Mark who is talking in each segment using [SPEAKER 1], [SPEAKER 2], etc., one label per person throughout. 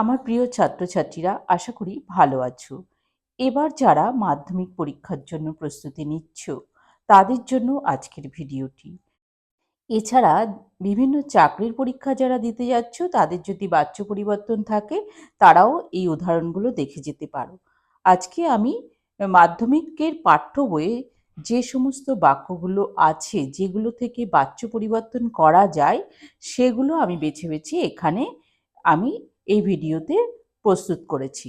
[SPEAKER 1] আমার প্রিয় ছাত্রছাত্রীরা, আশা করি ভালো আছো। এবার যারা মাধ্যমিক পরীক্ষার জন্য প্রস্তুতি নিচ্ছ, তাদের জন্য আজকের ভিডিওটি। এছাড়া বিভিন্ন চাকরির পরীক্ষা যারা দিতে যাচ্ছ, তাদের যদি বাচ্য পরিবর্তন থাকে, তারাও এই উদাহরণগুলো দেখে যেতে পারো। আজকে আমি মাধ্যমিকের পাঠ্য বইয়ে যে সমস্ত বাক্যগুলো আছে, যেগুলো থেকে বাচ্য পরিবর্তন করা যায়, সেগুলো আমি বেছে বেছে এখানে আমি এই ভিডিওতে প্রস্তুত করেছি।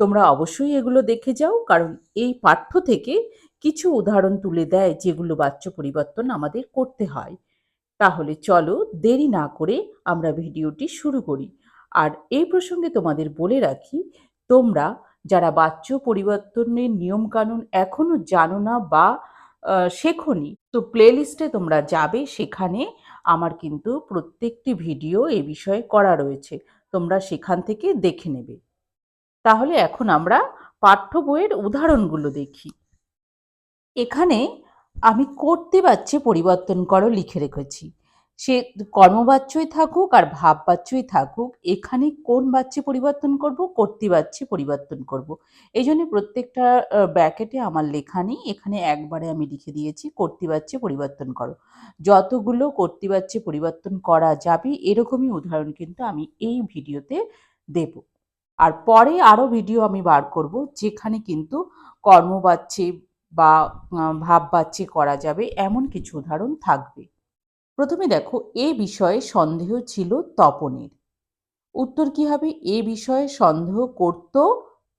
[SPEAKER 1] তোমরা অবশ্যই এগুলো দেখে যাও, কারণ এই পাঠ্য থেকে কিছু উদাহরণ তুলে দেয় যেগুলো বাচ্য পরিবর্তন আমাদের করতে হয়। তাহলে চলো দেরি না করে আমরা ভিডিওটি শুরু করি। আর এই প্রসঙ্গে তোমাদের বলে রাখি, তোমরা যারা বাচ্য পরিবর্তনের নিয়মকানুন এখনও জানো না বা শেখনি, তো প্লেলিস্টে তোমরা যাবে, সেখানে আমার কিন্তু প্রত্যেকটি ভিডিও এ বিষয়ে করা রয়েছে। তোমরা সেখান থেকে দেখে নেবে। তাহলে এখন আমরা পাঠ্য বইয়ের উদাহরণগুলো দেখি। এখানে আমি করতে বাচ্চে পরিবর্তন করো লিখে রেখেছি। সে কর্মবাচ্যই থাকুক আর ভাববাচ্যই থাকুক, এখানে কোন বাচ্চে পরিবর্তন করব, কর্তৃবাচ্যে পরিবর্তন করব? এই জন্য প্রত্যেকটা ব্র্যাকেটে আমার লেখা নেই। এখানে একবারে আমি লিখে দিয়েছি, কর্তৃবাচ্যে পরিবর্তন করো। যতগুলো কর্তৃবাচ্যে পরিবর্তন করা যাবে, এরকমই উদাহরণ কিন্তু আমি এই ভিডিওতে দেব। আর পরে আরও ভিডিও আমি বার করব, যেখানে কিন্তু কর্মবাচ্যে বা ভাববাচ্যে করা যাবে, এমন কিছু উদাহরণ থাকবে। প্রথমে দেখো, এ বিষয়ে সন্দেহ ছিল তপনের। উত্তর কি হবে? এ বিষয়ে সন্দেহ করত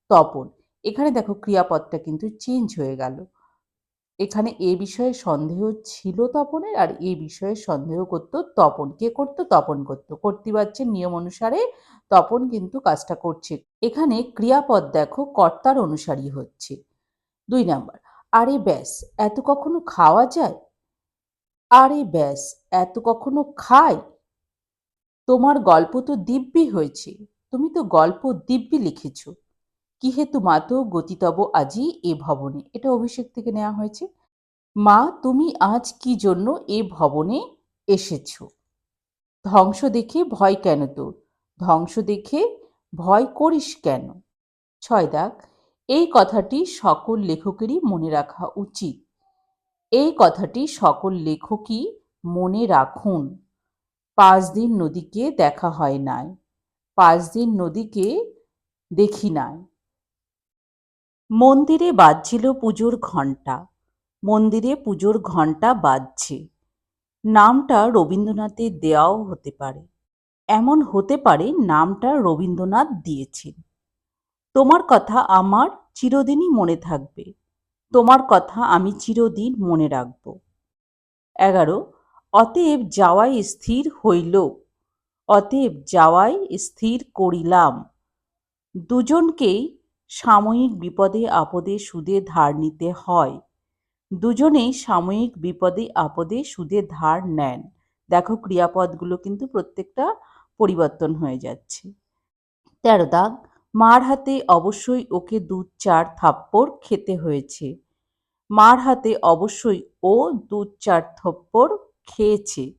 [SPEAKER 1] তপন। এখানে দেখো ক্রিয়াপদটা কিন্তু চেঞ্জ হয়ে গেল। এখানে এ বিষয়ে সন্দেহ ছিল তপনের আর এ বিষয়ে সন্দেহ করত তপন। কে করত? তপন করত। কর্তৃবাচ্যের নিয়ম অনুসারে তপন কিন্তু কাজটা করছে। এখানে ক্রিয়াপদ দেখো কর্তার অনুসারী হচ্ছে। দুই নাম্বার, আরে ব্যাস, এত কখনো খাওয়া যায়? আরে ব্যাস, এত কখনো খাই? তোমার গল্প তো দিব্যি হয়েছে, তুমি তো গল্প দিব্যি লিখেছ। কি হেতু মাতো গতিতব আজি এ ভবনে, এটা অভিষেক থেকে নেওয়া হয়েছে। মা, তুমি আজ কি জন্য এ ভবনে এসেছ? ধ্বংস দেখে ভয় কেন তোর? ধ্বংস দেখে ভয় করিস কেন? ছয় দাগ, এই কথাটি সকল লেখকেরই মনে রাখা উচিত। এই কথাটি সকল লেখকই মনে রাখুন। পাঁচ দিন নদীকে দেখা হয় নাই। পাঁচ দিন নদীকে দেখি নাই। মন্দিরে বাজছিল পুজোর ঘণ্টা। মন্দিরে পুজোর ঘণ্টা বাজছে। নামটা রবীন্দ্রনাথের দেওয়াও হতে পারে। এমন হতে পারে নামটা রবীন্দ্রনাথ দিয়েছেন। তোমার কথা আমার চিরদিনই মনে থাকবে। তোমার কথা আমি চিরদিন মনে রাখব। এগারো, অতএব যাওয়াই স্থির হইল। অতএব যাওয়াই স্থির করিলাম। দুজনকেই সাময়িক বিপদে আপদে সুদে ধার নিতে হয়। দুজনেই সাময়িক বিপদে আপদে সুদে ধার নেন। দেখো ক্রিয়াপদগুলো কিন্তু প্রত্যেকটা পরিবর্তন হয়ে যাচ্ছে। তেরো দাগ মার হাতে অবশ্যই ওকে দু চার থাপ্পড় খেতে হয়েছে। মার হাতে অবশ্যই ও দু চার থপ্পড় খেয়েছে।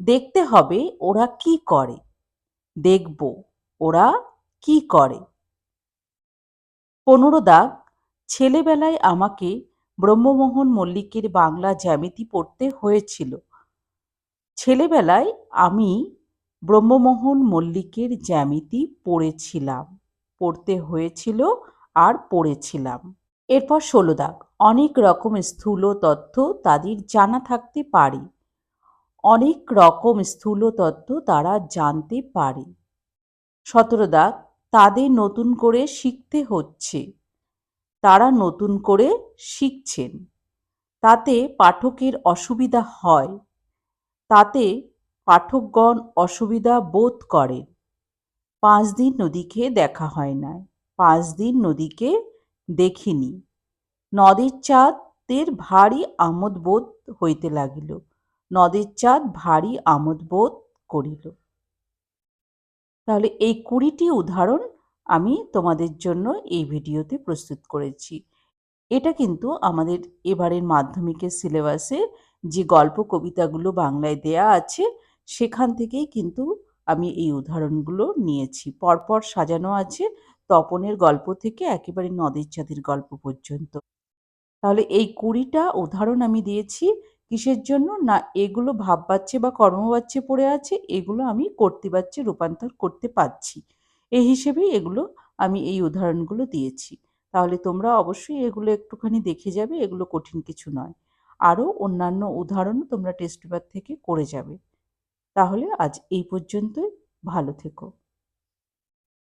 [SPEAKER 1] দেখতে হবে ওরা কি করে। দেখব ওরা কি করে। পনেরো দাগ, ছেলেবেলায় আমাকে ব্রহ্মমোহন মল্লিকের বাংলা জ্যামিতি পড়তে হয়েছিল। ছেলেবেলায় আমি ব্রহ্মমোহন মল্লিকের জ্যামিতি পড়েছিলাম। পড়তে হয়েছিল আর পড়েছিলাম। এরপর ষোলো দাগ। অনেক রকম স্থূল তথ্য তাদের জানা থাকতে পারে। অনেক রকম স্থূল তথ্য তারা জানতে পারে। সতেরো দাগ। তাদের নতুন করে শিখতে হচ্ছে। তারা নতুন করে শিখছেন। তাতে পাঠকের অসুবিধা হয়। তাতে পাঠকগণ অসুবিধা বোধ করেন। পাঁচ দিন নদীকে দেখা হয় নাই। পাঁচ দিন নদীকে দেখিনি। নদের চাঁদের ভারী আমোদ বোধ হইতে লাগিল। নদের চাঁদ ভারী আমোদ বোধ করিল। তাহলে এই কুড়িটি উদাহরণ আমি তোমাদের জন্য এই ভিডিওতে প্রস্তুত করেছি। এটা কিন্তু আমাদের এবারের মাধ্যমিকের সিলেবাসে যে গল্প কবিতাগুলো বাংলায় দেয়া আছে, সেখান থেকেই কিন্তু আমি এই উদাহরণগুলো নিয়েছি। পরপর সাজানো আছে তপনের গল্প থেকে একেবারে নদের চাঁদের গল্প পর্যন্ত। তাহলে এই কুড়িটা উদাহরণ আমি দিয়েছি, কিসের জন্য? না, এগুলো ভাববাচ্চে বা কর্মবাচ্চে পড়ে আছে, এগুলো আমি করতে কর্তৃবাচ্যে রূপান্তর করতে পারছি। এই হিসেবেই এগুলো আমি এই উদাহরণগুলো দিয়েছি। তাহলে তোমরা অবশ্যই এগুলো একটুখানি দেখে যাবে, এগুলো কঠিন কিছু নয়। আরও অন্যান্য উদাহরণও তোমরা টেস্ট পেপার থেকে করে যাবে। তাহলে আজ এই পর্যন্তই। ভালো থেকো।